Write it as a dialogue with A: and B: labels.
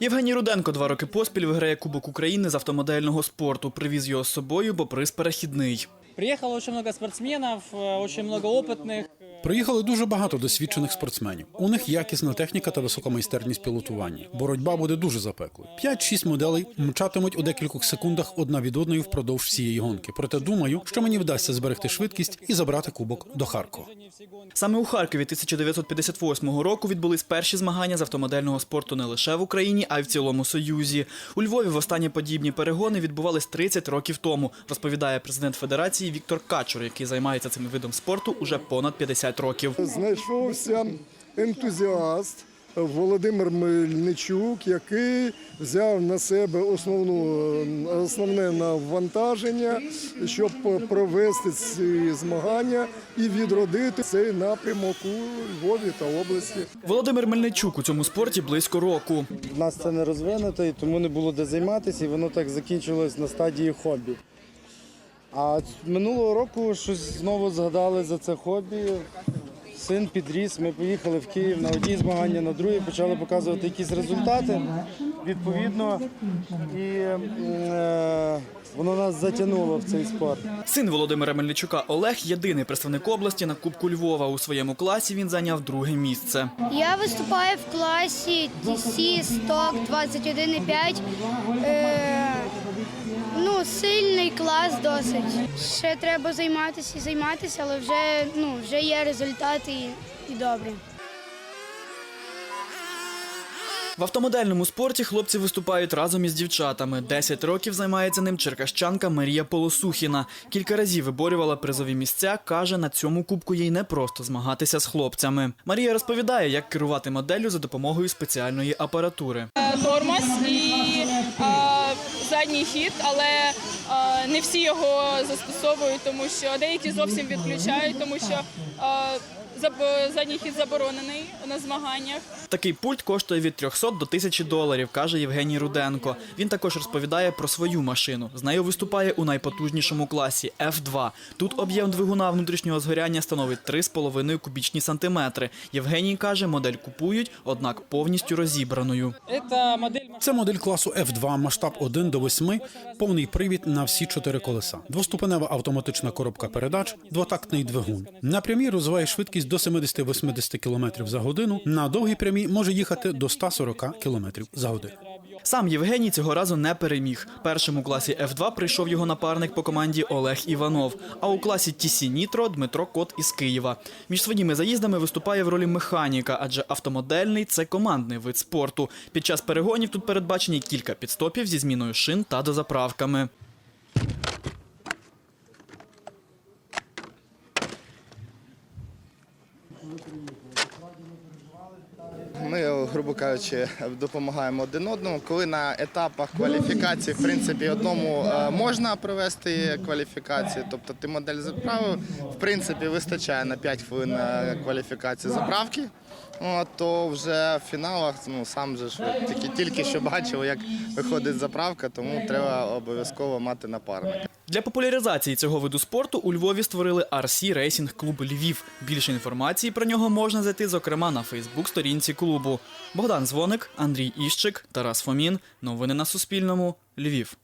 A: Євгеній Руденко два роки поспіль виграє Кубок України з автомодельного спорту. Привіз його з собою, бо приз перехідний.
B: Приехало очень много спортсменов, э, очень много опытных.
C: Приїхали дуже багато досвідчених спортсменів. У них якісна техніка та висока майстерність пілотування. Боротьба буде дуже запеклою. 5-6 моделей мчатимуть у декількох секундах одна від одної впродовж всієї гонки. Проте думаю, що мені вдасться зберегти швидкість і забрати кубок до Харкова.
A: Саме у Харкові 1958 року відбулись перші змагання з автомодельного спорту не лише в Україні, а й в цілому Союзі. У Львові востаннє подібні перегони відбувались 30 років тому, розповідає президент Федерації Віктор Качур, який займається цим видом спорту уже понад 50 років.
D: знайшовся ентузіаст Володимир Мельничук, який взяв на себе основну, основне навантаження, щоб провести ці змагання і відродити цей напрямок у Львові та області.
A: Володимир Мельничук у цьому спорті близько року.
E: В нас це не розвинуто, і тому не було де займатися, і воно так закінчилось на стадії хобі. А минулого року щось знову згадали за це хобі. Син підріс, ми поїхали в Київ на одні змагання, на другі, почали показувати якісь результати. Відповідно, і е, воно нас затягнуло в цей спорт.
A: Син Володимира Мельничука Олег єдиний представник області на Кубку Львова. У своєму класі він зайняв друге місце.
F: Я виступаю в класі TC Stock 21,5. Е, клас досить. Ще треба займатися і займатися, але вже, ну, вже є результати і, і добре.
A: В автомодельному спорті хлопці виступають разом із дівчатами. 10 років займається ним черкащанка Марія Полосухіна. Кілька разів виборювала призові місця. каже, на цьому кубку їй не просто змагатися з хлопцями. Марія розповідає, як керувати моделлю за допомогою спеціальної апаратури.
G: тормоз і е, задній хід, але е, не всі його застосовують, тому що деякі зовсім відключають, тому що задній хід заборонений на змаганнях.
A: Такий пульт коштує від 300 до 1000 доларів, каже Євгеній Руденко. Він також розповідає про свою машину. З нею виступає у найпотужнішому класі F2. Тут об'єм двигуна внутрішнього згоряння становить 3,5 кубічні сантиметри. Євгеній каже, модель купують, однак повністю розібраною.
C: Це модель класу F2, масштаб 1 до 8, повний привід на всі чотири колеса, двоступенева автоматична коробка передач, двотактний двигун. На прямій розвиває швидкість до 70-80 км за годину. На довгій прямій може їхати до 140 км за годину.
A: Сам Євгеній цього разу не переміг. Першим у класі F2 прийшов його напарник по команді Олег Іванов. А у класі TC Нітро Дмитро Кот із Києва. Між своїми заїздами виступає в ролі механіка, адже автомодельний це командний вид спорту. Під час перегонів тут передбачені кілька підстопів зі зміною шин та дозаправками.
H: Ми, грубо кажучи, допомагаємо один одному. Коли на етапах кваліфікації, в принципі, одному е, можна провести кваліфікацію, тобто ти модель заправив, в принципі, вистачає на 5 хвилин е, кваліфікації заправки. То вже в фіналах, ну сам же ж тільки, тільки що бачив, як виходить заправка, тому треба обов'язково мати напарника.
A: Для популяризації цього виду спорту у Львові створили RC Racing Клуб Львів. Більше інформації про нього можна зайти, зокрема, на Фейсбук-сторінці клубу. Богдан Звоник, Андрій Іщик, Тарас Фомін. Новини на Суспільному. Львів.